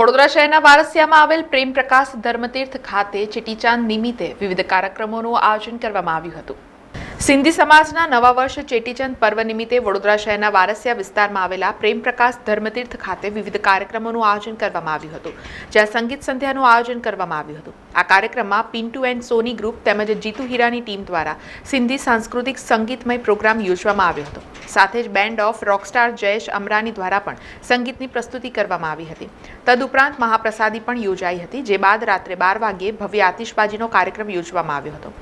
વડોદરા શહેરના વારસિયામાં આવેલ પ્રેમ પ્રકાશ ધર્મતીર્થ ખાતે ચેટીચાંદ નિમિત્તે વિવિધ કાર્યક્રમોનું આયોજન કરવામાં આવ્યું હતું. સિંધી સમાજના નવા વર્ષ ચેટીચંદ પર્વ નિમિત્તે વડોદરા શહેરના વારસિયા વિસ્તારમાં આવેલા પ્રેમ પ્રકાશ ધર્મતીર્થ ખાતે વિવિધ કાર્યક્રમોનું આયોજન કરવામાં આવ્યું હતું, જ્યાં સંગીત સંધ્યાનું આયોજન કરવામાં આવ્યું હતું. આ કાર્યક્રમમાં પિન્ટુ એન્ડ સોની ગ્રુપ તેમજ જીતુ હીરાની ટીમ દ્વારા સિંધી સાંસ્કૃતિક સંગીતમય પ્રોગ્રામ યોજવામાં આવ્યો હતો. સાથે જ band of rockstar Jayesh Amrani દ્વારા પણ સંગીતની પ્રસ્તુતિ કરવામાં આવી હતી. તદુપરાંત મહાપ્રસાદી પણ યોજાઈ હતી, જે બાદ રાત્રે બાર વાગ્યે ભવ્ય આતિશબાજીનો કાર્યક્રમ યોજવામાં આવ્યો હતો.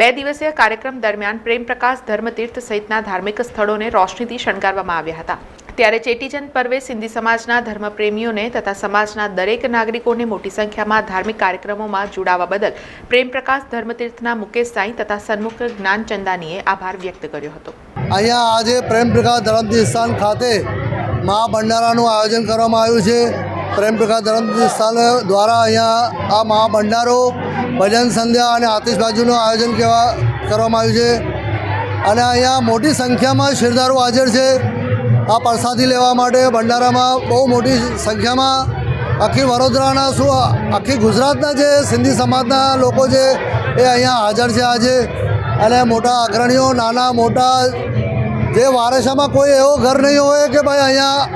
બે દિવસીય કાર્યક્રમ દરમિયાન પ્રેમ પ્રકાશ ધર્મતીર્થ સહિતના ધાર્મિક સ્થળોને રોશનીથી શણગારવામાં આવ્યા હતા. ત્યારે ચેટીચંદ પર્વે સિંધી સમાજના ધર્મપ્રેમીઓને તથા સમાજના દરેક નાગરિકોને મોટી સંખ્યામાં ધાર્મિક કાર્યક્રમોમાં જોડાવા બદલ પ્રેમ પ્રકાશ ધર્મતીર્થના મુકેશ સાંઈ તથા સન્મુખ જ્ઞાનચંદાનીએ આભાર વ્યક્ત કર્યો હતો. અહીંયા આજે પ્રેમ પ્રકાશ ધરમતીર્થ સ્થાન ખાતે મહા ભંડારાનું આયોજન કરવામાં આવ્યું છે. પ્રેમ પ્રકાશ ધરમતીર્થ સ્થાન દ્વારા અહીંયા આ મહા ભંડારો, ભજન સંધ્યા અને આતિશબાજીનું આયોજન કેવા કરવામાં આવ્યું છે અને અહીંયા મોટી સંખ્યામાં શિરદારો હાજર છે આ પ્રસાદી લેવા માટે ભંડારામાં બહુ મોટી સંખ્યામાં આખી વડોદરાના શું આખી ગુજરાતના જે સિંધી સમાજના લોકો છે એ અહીંયા હાજર છે આજે અને મોટા અગ્રણીઓ, નાના, મોટા જે વારસામાં કોઈ એવો ઘર નહીં હોય કે ભાઈ અહીંયા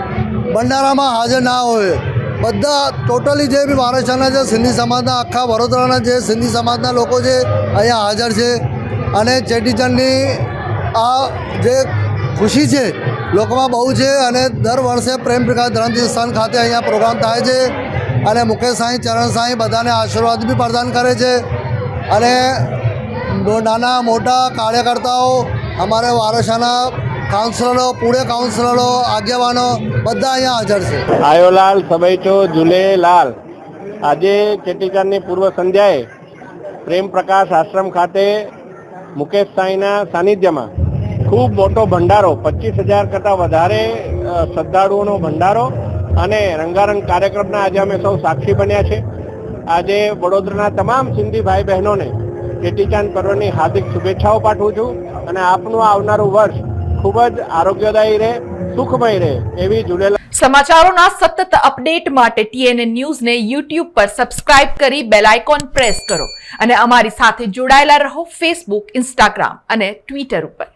ભંડારામાં હાજર ના હોય. બધા ટોટલી જે બી વારસાના જે સિંધી સમાજના, આખા વડોદરાના જે સિંધી સમાજના લોકો છે, અહીંયા હાજર છે. અને ચેટીચંડની આ જે ખુશી છે, લોકોમાં બહુ છે અને દર વર્ષે પ્રેમ પ્રકાશ ધરમજી સ્થાન ખાતે અહીંયા પ્રોગ્રામ થાય છે અને મુકેશ સાંઈ, ચરણ સાંઈ બધાને આશીર્વાદ બી પ્રદાન કરે છે. અને નાના, મોટા કાર્યકર્તાઓ, અમારે વારસાના કાઉન્સિલરો, પૂરે કાઉન્સિલરો, આગેવાનો બધા અહીંયા હાજર છે. આયોલાલ, સબૈચો ઝૂલેલાલ આજે ચેટીચાંદની પૂર્વ સંધ્યાએ પ્રેમ પ્રકાશ આશ્રમ ખાતે મુકેશ સાંઈના સાનિધ્યમાં ખૂબ મોટો ભંડારો, પચીસ હજાર કરતાં વધારે શ્રદ્ધાળુઓનો ભંડારો અને રંગારંગ કાર્યક્રમના આજે અમે સૌ સાક્ષી બન્યા છે. આજે વડોદરાના તમામ સિંધી ભાઈ બહેનોને ચેટીચાંદ પર્વની હાર્દિક શુભેચ્છાઓ પાઠવું છું અને આપનું આવનારું વર્ષ ખૂબ જ આરોગ્યદાયી રહે, સુખમય રહે એવી ઝૂલેલાલ સમાચારોના સતત અપડેટ માટે ટીએનએ ન્યૂઝને યુટ્યુબ પર સબસ્ક્રાઇબ કરી બેલ આઇકોન પ્રેસ કરો અને અમારી સાથે જોડાયેલા રહો ફેસબુક ઇન્સ્ટાગ્રામ અને ટ્વિટર ઉપર.